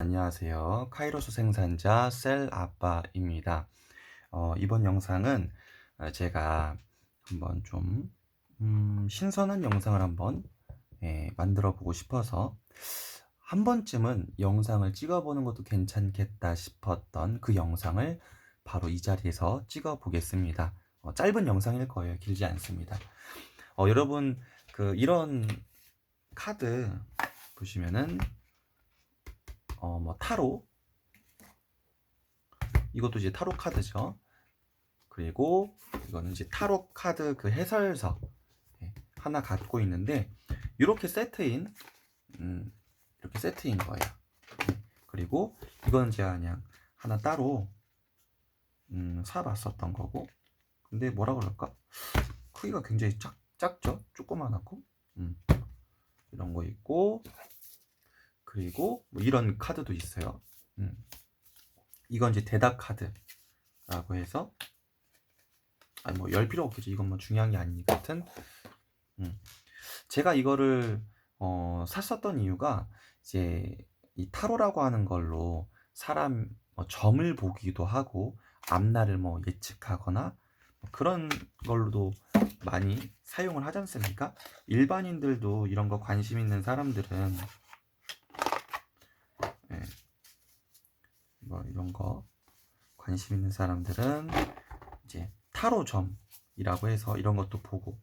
안녕하세요. 카이로스 생산자 셀 아빠입니다. 어, 이번 영상은 어, 제가 한번 좀 음, 신선한 영상을 한번 예, 만들어 보고 싶어서 한 번쯤은 영상을 찍어보는 것도 괜찮겠다 싶었던 그 영상을 바로 이 자리에서 찍어 보겠습니다. 어, 짧은 영상일 거예요. 길지 않습니다. 어, 여러분 그 이런 카드 보시면은 어, 뭐 타로. 이것도 이제 타로 카드죠. 그리고 이거는 이제 타로 카드 그 해설서. 예, 하나 갖고 있는데 이렇게 세트인 음, 이렇게 세트인 거예요. 예, 그리고 이건 제가 그냥 하나 따로 음, 사봤었던 거고. 근데 뭐라 그럴까? 크기가 굉장히 작, 작죠? 조그만하고? 음, 이런 거 있고 그리고 뭐 이런 카드도 있어요. 음. 이건 이제 대답 카드라고 해서 아니 뭐 열 필요 없겠죠. 이건 뭐 중요한 게 아니니까 하여튼 음. 제가 이거를 어, 샀었던 이유가 이제 이 타로라고 하는 걸로 사람 뭐 점을 보기도 하고 앞날을 뭐 예측하거나 뭐 그런 걸로도 많이 사용을 하지 않습니까? 일반인들도 이런 거 관심 있는 사람들은 뭐 이런 거 관심 있는 사람들은 이제 타로점이라고 해서 이런 것도 보고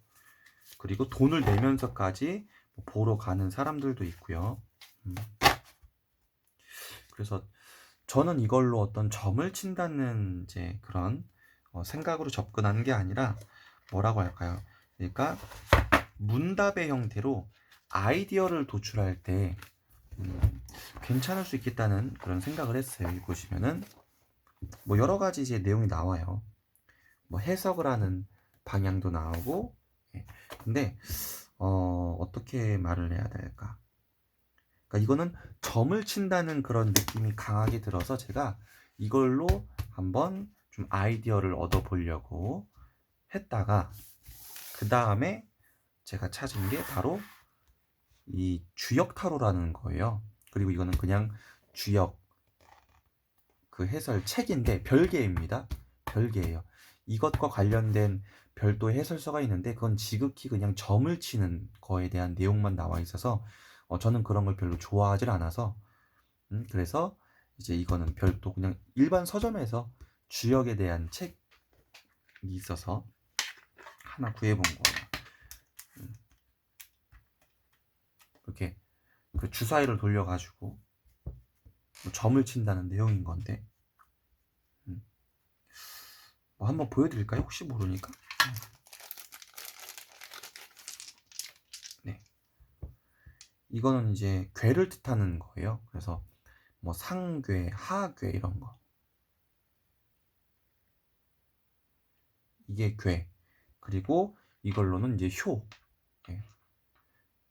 그리고 돈을 내면서까지 뭐 보러 가는 사람들도 있고요. 음. 그래서 저는 이걸로 어떤 점을 친다는 이제 그런 어, 생각으로 접근하는 게 아니라 뭐라고 할까요? 그러니까 문답의 형태로 아이디어를 도출할 때 음, 괜찮을 수 있겠다는 그런 생각을 했어요. 여기 보시면은 뭐 여러 가지 이제 내용이 나와요. 뭐 해석을 하는 방향도 나오고, 예. 근데 어, 어떻게 말을 해야 될까? 그러니까 이거는 점을 친다는 그런 느낌이 강하게 들어서 제가 이걸로 한번 좀 아이디어를 얻어 보려고 했다가 그 다음에 제가 찾은 게 바로 이 주역 타로라는 거예요. 그리고 이거는 그냥 주역 그 해설 책인데 별개입니다. 별개예요. 이것과 관련된 별도의 해설서가 있는데 그건 지극히 그냥 점을 치는 거에 대한 내용만 나와 있어서 어, 저는 그런 걸 별로 좋아하질 않아서 음, 그래서 이제 이거는 별도 그냥 일반 서점에서 주역에 대한 책이 있어서 하나 구해본 거예요. 음. 이렇게 그 주사위를 돌려가지고 뭐 점을 친다는 내용인 건데 음. 뭐 한번 보여드릴까요? 혹시 모르니까. 네. 이거는 이제 괴를 뜻하는 거예요. 그래서 뭐 상괴, 하괴 이런 거. 이게 괴. 그리고 이걸로는 이제 효.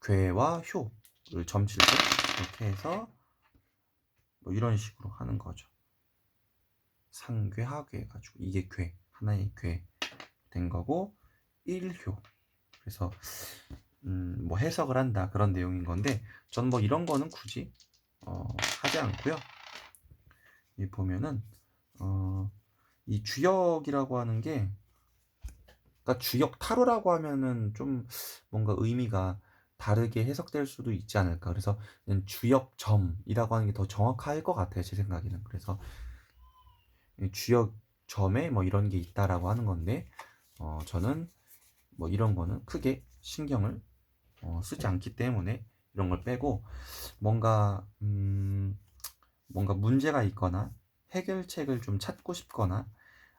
네. 괴와 효를 점칠 때 이렇게 해서 뭐 이런 식으로 하는 거죠. 상괴, 하괴 해가지고 이게 괴. 하나의 괴 된 거고 1효. 그래서 음, 뭐 해석을 한다 그런 내용인 건데 전 뭐 이런 거는 굳이 어, 하지 않고요. 이 보면은 어, 이 주역이라고 하는 게 그러니까 주역 타로라고 하면은 좀 뭔가 의미가 다르게 해석될 수도 있지 않을까. 그래서 주역점이라고 하는 게 더 정확할 것 같아요. 제 생각에는. 그래서 주역점에 뭐 이런 게 있다라고 하는 건데 어, 저는 뭐 이런 거는 크게 신경을 어, 쓰지 않기 때문에 이런 걸 빼고 뭔가 음, 뭔가 문제가 있거나 해결책을 좀 찾고 싶거나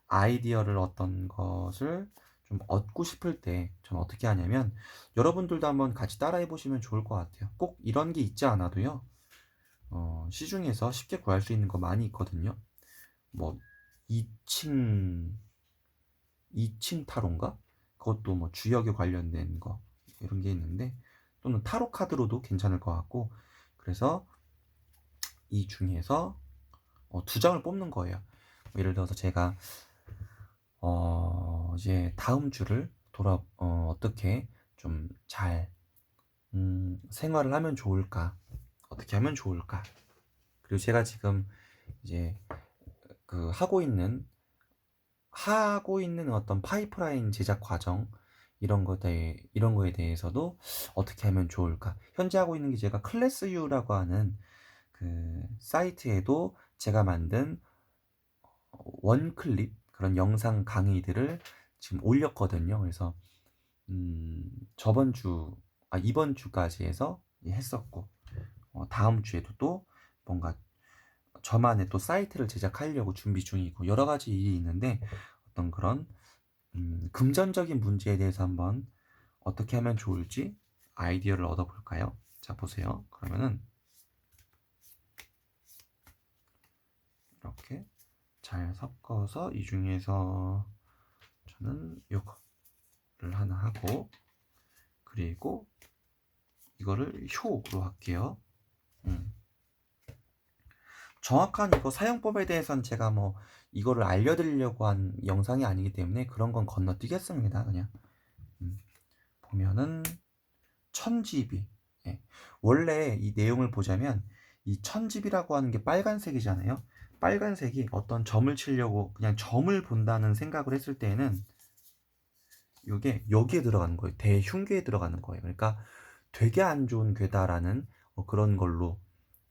아이디어를 어떤 것을 좀 얻고 싶을 때 저는 어떻게 하냐면 여러분들도 한번 같이 따라해 보시면 좋을 것 같아요. 꼭 이런 게 있지 않아도요. 어, 시중에서 쉽게 구할 수 있는 거 많이 있거든요. 뭐 2층 2층 타로인가? 그것도 뭐 주역에 관련된 거 이런 게 있는데 또는 타로 카드로도 괜찮을 것 같고 그래서 이 중에서 어, 두 장을 뽑는 거예요. 뭐 예를 들어서 제가 어, 이제 다음 주를 돌아 어, 어떻게 좀잘 음, 생활을 하면 좋을까? 어떻게 하면 좋을까? 그리고 제가 지금 이제 그 하고 있는 하고 있는 어떤 파이프라인 제작 과정 이런 거에 이런 거에 대해서도 어떻게 하면 좋을까? 현재 하고 있는 게 제가 클래스유라고 하는 그 사이트에도 제가 만든 원클립 그런 영상 강의들을 지금 올렸거든요. 그래서 음, 저번 주, 아, 이번 주까지 해서 했었고, 어, 다음 주에도 또 뭔가 저만의 또 사이트를 제작하려고 준비 중이고, 여러 가지 일이 있는데, 어떤 그런, 음, 금전적인 문제에 대해서 한번 어떻게 하면 좋을지 아이디어를 얻어볼까요? 자, 보세요. 그러면은, 이렇게 잘 섞어서 이 중에서 저는 요거를 하나 하고 그리고 이거를 효로 할게요. 음. 정확한 이거 사용법에 대해서는 제가 뭐 이거를 알려드리려고 한 영상이 아니기 때문에 그런 건 건너뛰겠습니다. 그냥 음. 보면은 1000GB 예. 원래 이 내용을 보자면 이 1000GB라고 하는 게 빨간색이잖아요. 빨간색이 어떤 점을 치려고 그냥 점을 본다는 생각을 했을 때에는 이게 여기에 들어가는 거예요. 대흉궤에 들어가는 거예요. 그러니까 되게 안 좋은 괴다라는 어, 그런 걸로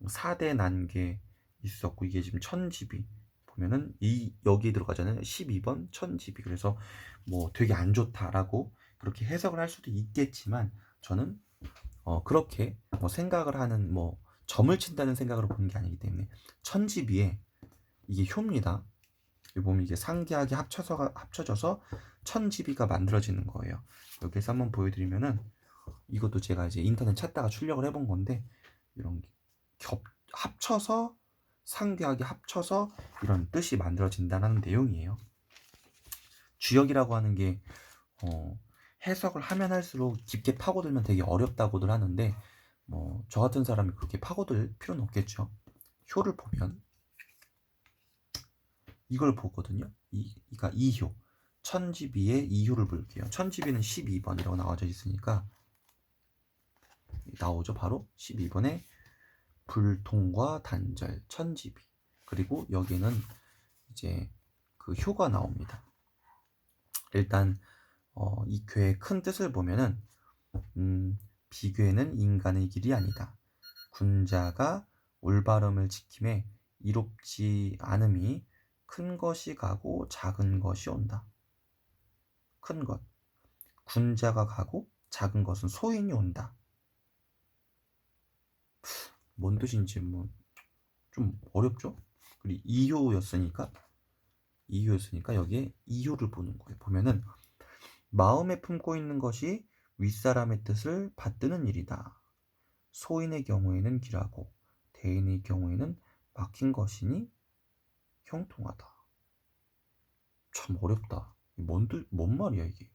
4대 난게 있었고 이게 지금 1000GB 보면은 이 여기에 들어가잖아요. 12번 1000GB 그래서 뭐 되게 안 좋다라고 그렇게 해석을 할 수도 있겠지만 저는 어 그렇게 뭐 생각을 하는 뭐 점을 친다는 생각으로 보는 게 아니기 때문에 1000GB에 이게 효입니다. 여기 보면 이게 상기하게 합쳐서 합쳐져서 1000GB가 만들어지는 거예요. 여기서 한번 보여드리면은 이것도 제가 이제 인터넷 찾다가 출력을 해본 건데 이런 겹 합쳐서 상기하게 합쳐서 이런 뜻이 만들어진다는 내용이에요. 주역이라고 하는 게 어, 해석을 하면 할수록 깊게 파고들면 되게 어렵다고들 하는데 뭐 저 같은 사람이 그렇게 파고들 필요는 없겠죠. 효를 보면 이걸 보거든요. 이, 그러니까 2효. 1000GB에 2효를 볼게요. 1000GB는 12번이라고 나와져 있으니까 나오죠. 바로 12번에 불통과 단절 1000GB. 그리고 여기는 이제 그 효가 나옵니다. 일단 어, 이 괴의 큰 뜻을 보면은 음, 비괴는 인간의 길이 아니다. 군자가 올바름을 지킴에 이롭지 않음이 큰 것이 가고 작은 것이 온다. 큰 것. 군자가 가고 작은 것은 소인이 온다. 뭔 뜻인지 뭐 좀 어렵죠? 그리고 2효였으니까 2효였으니까 여기에 2효를 보는 거예요. 보면은 마음에 품고 있는 것이 윗사람의 뜻을 받드는 일이다. 소인의 경우에는 길하고 대인의 경우에는 막힌 것이니 형통하다. 참 어렵다. 뭔, 뜻, 뭔 말이야, 이게.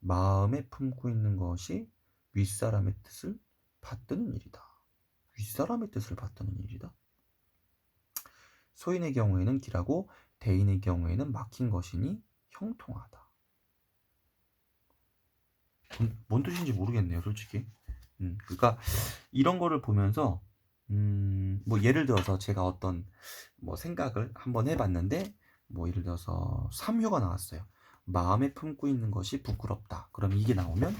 마음에 품고 있는 것이 윗사람의 뜻을 받드는 일이다. 윗사람의 뜻을 받드는 일이다. 소인의 경우에는 길하고 대인의 경우에는 막힌 것이니 형통하다. 뭔, 뭔 뜻인지 모르겠네요, 솔직히. 음, 그러니까 이런 거를 보면서 음, 뭐 예를 들어서 제가 어떤 뭐 생각을 한번 해봤는데 뭐 예를 들어서 3효가 나왔어요. 마음에 품고 있는 것이 부끄럽다. 그럼 이게 나오면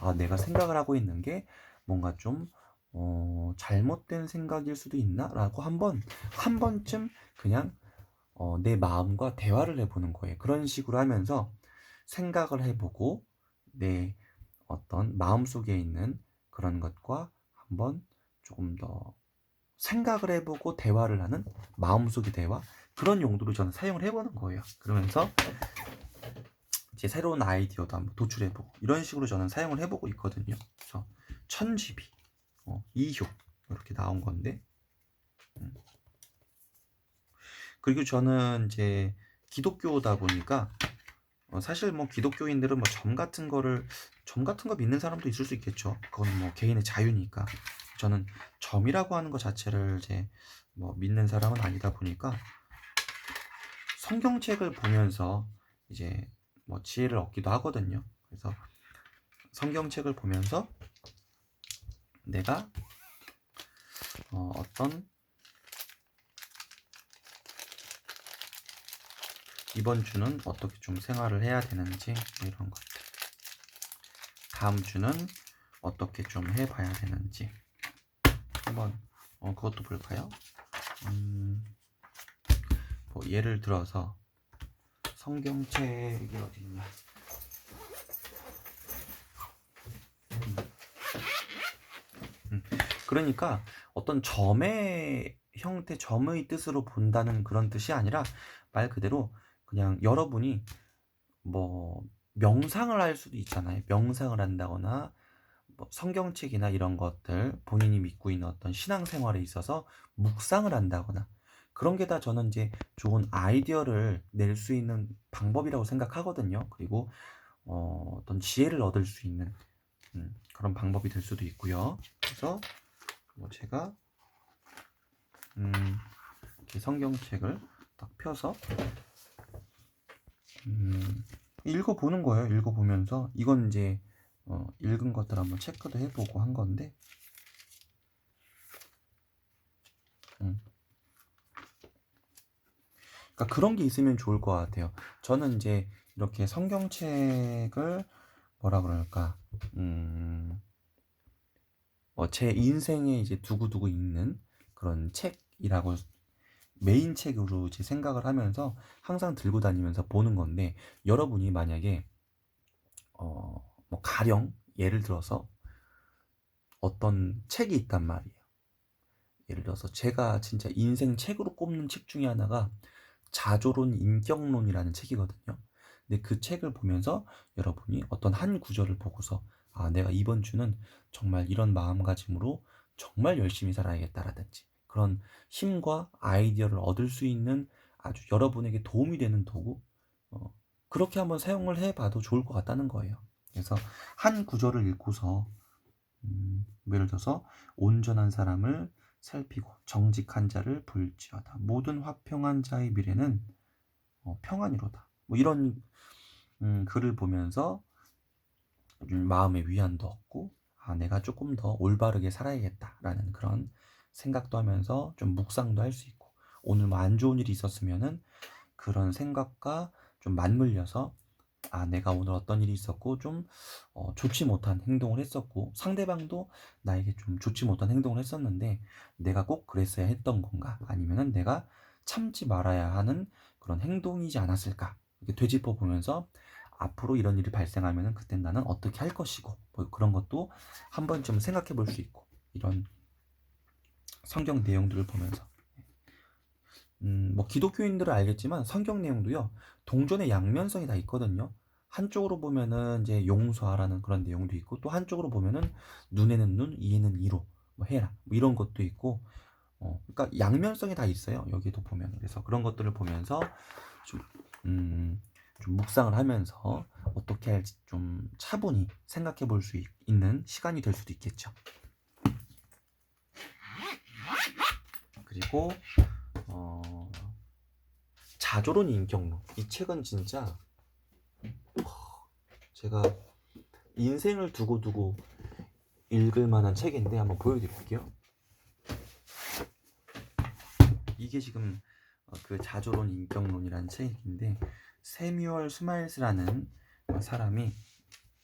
아 내가 생각을 하고 있는 게 뭔가 좀 어, 잘못된 생각일 수도 있나라고 한번 한 번쯤 그냥 어, 내 마음과 대화를 해보는 거예요. 그런 식으로 하면서 생각을 해보고 내 어떤 마음 속에 있는 그런 것과 한번 조금 더 생각을 해보고 대화를 하는 마음속의 대화 그런 용도로 저는 사용을 해보는 거예요. 그러면서 이제 새로운 아이디어도 한번 도출해보고 이런 식으로 저는 사용을 해보고 있거든요. 그래서 1000GB 어, 2효 이렇게 나온 건데 음. 그리고 저는 이제 기독교다 보니까 어, 사실 뭐 기독교인들은 뭐 점 같은 거를 점 같은 거 믿는 사람도 있을 수 있겠죠. 그건 뭐 개인의 자유니까. 저는 점이라고 하는 것 자체를 이제 뭐 믿는 사람은 아니다 보니까 성경책을 보면서 이제 뭐 지혜를 얻기도 하거든요. 그래서 성경책을 보면서 내가 어, 어떤 이번 주는 어떻게 좀 생활을 해야 되는지 뭐 이런 것들. 다음 주는 어떻게 좀 해봐야 되는지. 한번 어, 그것도 볼까요? 음, 뭐 예를 들어서 성경책이 어디 있냐? 음. 음, 그러니까 어떤 점의 형태, 점의 뜻으로 본다는 그런 뜻이 아니라 말 그대로 그냥 여러분이 뭐 명상을 할 수도 있잖아요. 명상을 한다거나 뭐 성경책이나 이런 것들 본인이 믿고 있는 어떤 신앙생활에 있어서 묵상을 한다거나 그런 게 다 저는 이제 좋은 아이디어를 낼 수 있는 방법이라고 생각하거든요. 그리고 어, 어떤 지혜를 얻을 수 있는 음, 그런 방법이 될 수도 있고요. 그래서 뭐 제가 음, 이렇게 성경책을 딱 펴서 음, 읽어보는 거예요. 읽어보면서 이건 이제 어, 읽은 것들 한번 체크도 해보고 한 건데 음. 그러니까 그런 게 있으면 좋을 것 같아요. 저는 이제 이렇게 성경책을 뭐라 그럴까 음, 뭐제 인생에 이제 두고두고 읽는 그런 책이라고 메인 책으로 제 생각을 하면서 항상 들고 다니면서 보는 건데 여러분이 만약에 어, 뭐 가령 예를 들어서 어떤 책이 있단 말이에요. 예를 들어서 제가 진짜 인생 책으로 꼽는 책 중에 하나가 자조론 인격론이라는 책이거든요. 근데 그 책을 보면서 여러분이 어떤 한 구절을 보고서 아, 내가 이번 주는 정말 이런 마음가짐으로 정말 열심히 살아야겠다라든지 그런 힘과 아이디어를 얻을 수 있는 아주 여러분에게 도움이 되는 도구 어, 그렇게 한번 사용을 해봐도 좋을 것 같다는 거예요. 그래서 한 구절을 읽고서 음, 예를 들어서 온전한 사람을 살피고 정직한 자를 볼지어다 모든 화평한 자의 미래는 어, 평안이로다. 뭐 이런 음, 글을 보면서 음, 마음의 위안도 얻고 아 내가 조금 더 올바르게 살아야겠다라는 그런 생각도 하면서 좀 묵상도 할 수 있고 오늘 뭐 안 좋은 일이 있었으면은 그런 생각과 좀 맞물려서 아 내가 오늘 어떤 일이 있었고 좀 어, 좋지 못한 행동을 했었고 상대방도 나에게 좀 좋지 못한 행동을 했었는데 내가 꼭 그랬어야 했던 건가? 아니면은 내가 참지 말아야 하는 그런 행동이지 않았을까? 이렇게 되짚어 보면서 앞으로 이런 일이 발생하면은 그땐 나는 어떻게 할 것이고 뭐 그런 것도 한 번쯤 생각해 볼 수 있고 이런 성경 내용들을 보면서. 음, 뭐 기독교인들은 알겠지만 성경 내용도요 동전의 양면성이 다 있거든요. 한쪽으로 보면은 이제 용서하라는 그런 내용도 있고 또 한쪽으로 보면은 눈에는 눈, 이에는 이로 뭐 해라 뭐 이런 것도 있고 어, 그러니까 양면성이 다 있어요. 여기도 보면 그래서 그런 것들을 보면서 좀, 음, 좀 묵상을 하면서 어떻게 할지 좀 차분히 생각해 볼 수 있는 시간이 될 수도 있겠죠. 그리고 어, 자조론 인격론 이 책은 진짜 제가 인생을 두고 두고 읽을 만한 책인데 한번 보여드릴게요. 이게 지금 어, 그 자조론 인격론이라는 책인데 세뮤얼 스마일스라는 사람이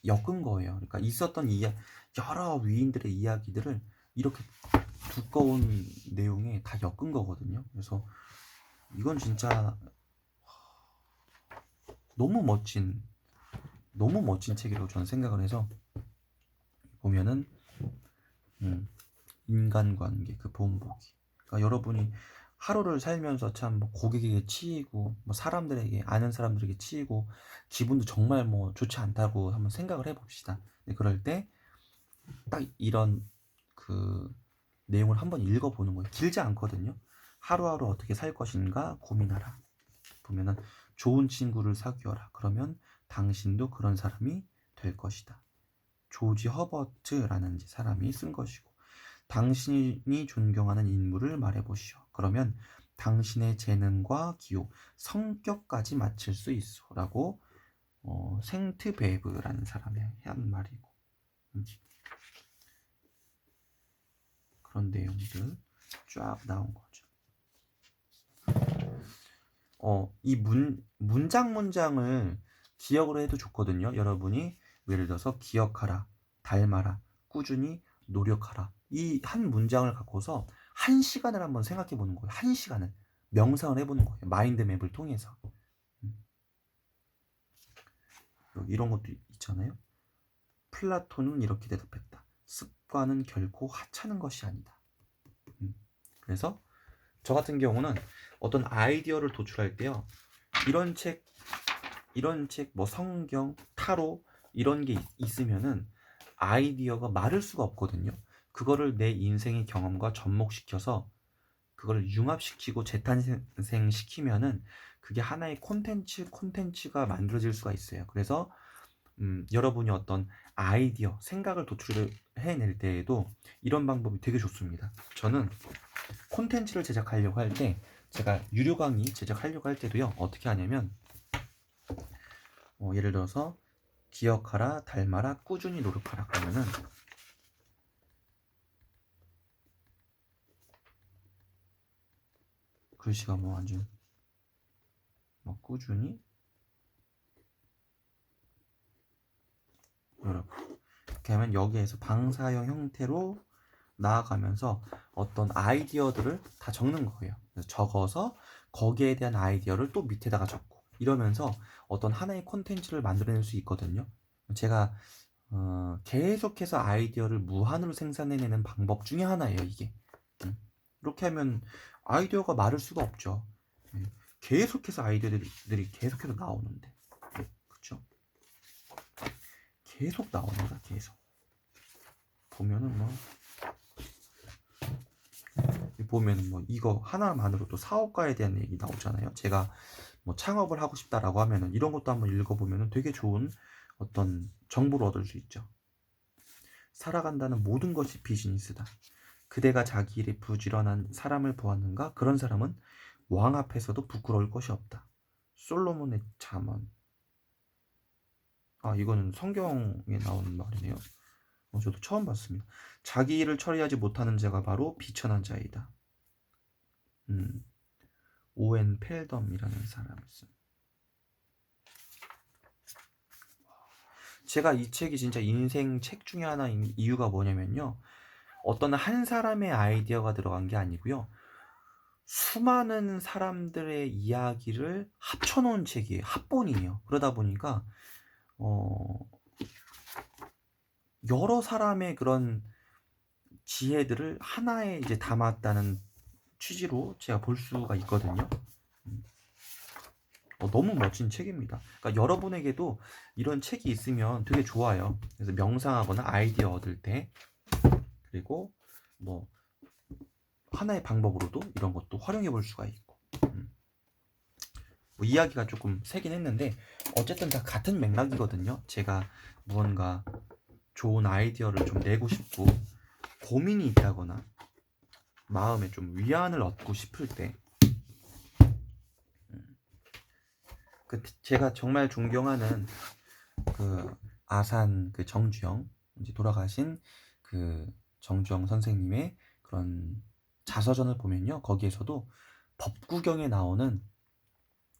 엮은 거예요. 그러니까 있었던 이야 여러 위인들의 이야기들을 이렇게 두꺼운 내용에 다 엮은 거거든요. 그래서 이건 진짜 너무 멋진 너무 멋진 책이라고 저는 생각을 해서 보면은 음, 인간관계 그 본보기 그러니까 여러분이 하루를 살면서 참뭐 고객에게 치이고 뭐 사람들에게 아는 사람들에게 치이고 기분도 정말 뭐 좋지 않다고 한번 생각을 해봅시다. 그럴 때 딱 이런 그 내용을 한번 읽어보는 거예요. 길지 않거든요. 하루하루 어떻게 살 것인가 고민하라. 보면은 좋은 친구를 사귀어라. 그러면 당신도 그런 사람이 될 것이다. 조지 허버트라는 사람이 쓴 것이고 당신이 존경하는 인물을 말해보시오. 그러면 당신의 재능과 기호, 성격까지 맞출 수 있어. 라고 어, 생트 베이브라는 사람이 한 말이고 음. 그런 내용들 쫙 나온 거죠. 어, 이 문, 문장 문장을 기억으로 해도 좋거든요. 여러분이 예를 들어서 기억하라, 닮아라, 꾸준히 노력하라. 이 한 문장을 갖고서 한 시간을 한번 생각해 보는 거예요. 한 시간을. 명상을 해보는 거예요. 마인드맵을 통해서. 음. 이런 것도 있잖아요. 플라톤은 이렇게 대답했다. 습관은 결코 하찮은 것이 아니다. 음. 그래서 저 같은 경우는 어떤 아이디어를 도출할 때요. 이런 책, 이런 책, 뭐 성경, 타로 이런 게 있- 있으면은 아이디어가 마를 수가 없거든요. 그거를 내 인생의 경험과 접목시켜서 그걸 융합시키고 재탄생시키면은 그게 하나의 콘텐츠, 콘텐츠가 만들어질 수가 있어요. 그래서 음, 여러분이 어떤 아이디어, 생각을 도출을 해낼 때에도 이런 방법이 되게 좋습니다. 저는 콘텐츠를 제작하려고 할 때 제가 유료 강의 제작하려고 할 때도요 어떻게 하냐면 어, 예를 들어서 기억하라 닮아라 꾸준히 노력하라 그러면은 글씨가 뭐 완전 뭐 꾸준히 여러분 이렇게 하면 여기에서 방사형 형태로 나아가면서 어떤 아이디어들을 다 적는 거예요. 적어서 거기에 대한 아이디어를 또 밑에다가 적고 이러면서 어떤 하나의 콘텐츠를 만들어낼 수 있거든요. 제가 어, 계속해서 아이디어를 무한으로 생산해내는 방법 중에 하나예요, 이게. 음. 이렇게 하면 아이디어가 마를 수가 없죠. 예. 계속해서 아이디어들이 계속해서 나오는데. 그쵸? 계속 나옵니다, 계속. 보면은 뭐, 보면은 뭐, 이거 하나만으로도 사업가에 대한 얘기 나오잖아요. 제가 뭐 창업을 하고 싶다라고 하면은 이런 것도 한번 읽어보면은 되게 좋은 어떤 정보를 얻을 수 있죠. 살아간다는 모든 것이 비즈니스다. 그대가 자기 일에 부지런한 사람을 보았는가? 그런 사람은 왕 앞에서도 부끄러울 것이 없다. 솔로몬의 잠언. 아, 이거는 성경에 나오는 말이네요. 어, 저도 처음 봤습니다. 자기 일을 처리하지 못하는 자가 바로 비천한 자이다. 음, 오웬 펠덤이라는 사람이 있습니다. 제가 이 책이 진짜 인생 책 중에 하나인 이유가 뭐냐면요. 어떤 한 사람의 아이디어가 들어간 게 아니고요. 수많은 사람들의 이야기를 합쳐놓은 책이에요. 합본이에요. 그러다 보니까, 어, 여러 사람의 그런 지혜들을 하나에 이제 담았다는 취지로 제가 볼 수가 있거든요. 음. 어, 너무 멋진 책입니다. 그러니까 여러분에게도 이런 책이 있으면 되게 좋아요. 그래서 명상하거나 아이디어 얻을 때 그리고 뭐 하나의 방법으로도 이런 것도 활용해 볼 수가 있고 음. 뭐 이야기가 조금 세긴 했는데 어쨌든 다 같은 맥락이거든요. 제가 무언가 좋은 아이디어를 좀 내고 싶고 고민이 있다거나 마음에 좀 위안을 얻고 싶을 때. 그 제가 정말 존경하는 그 아산 그 정주영 이제 돌아가신 그 정주영 선생님의 그런 자서전을 보면요 거기에서도 법구경에 나오는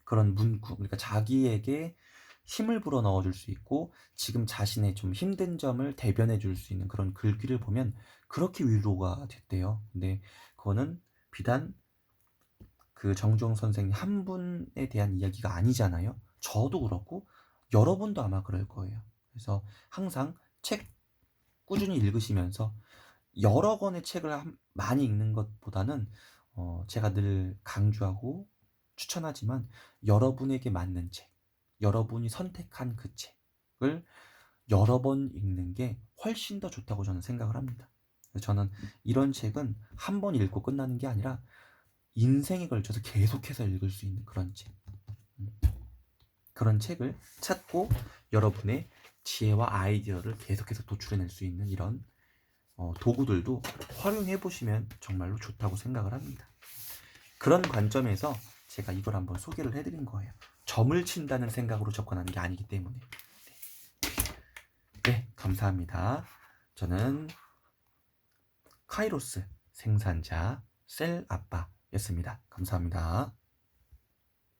그런 문구 그러니까 자기에게 힘을 불어 넣어줄 수 있고 지금 자신의 좀 힘든 점을 대변해 줄 수 있는 그런 글귀를 보면 그렇게 위로가 됐대요. 근데 그거는 비단 그 정주영 선생님 한 분에 대한 이야기가 아니잖아요. 저도 그렇고 여러분도 아마 그럴 거예요. 그래서 항상 책 꾸준히 읽으시면서 여러 권의 책을 한- 많이 읽는 것보다는 어, 제가 늘 강조하고 추천하지만 여러분에게 맞는 책, 여러분이 선택한 그 책을 여러 번 읽는 게 훨씬 더 좋다고 저는 생각을 합니다. 저는 이런 책은 한 번 읽고 끝나는 게 아니라 인생에 걸쳐서 계속해서 읽을 수 있는 그런 책. 음. 그런 책을 찾고 여러분의 지혜와 아이디어를 계속해서 도출해낼 수 있는 이런 어, 도구들도 활용해 보시면 정말로 좋다고 생각을 합니다. 그런 관점에서 제가 이걸 한번 소개를 해드린 거예요. 점을 친다는 생각으로 접근하는 게 아니기 때문에. 네, 네 감사합니다. 저는 카이로스 생산자 셀 아빠였습니다. 감사합니다.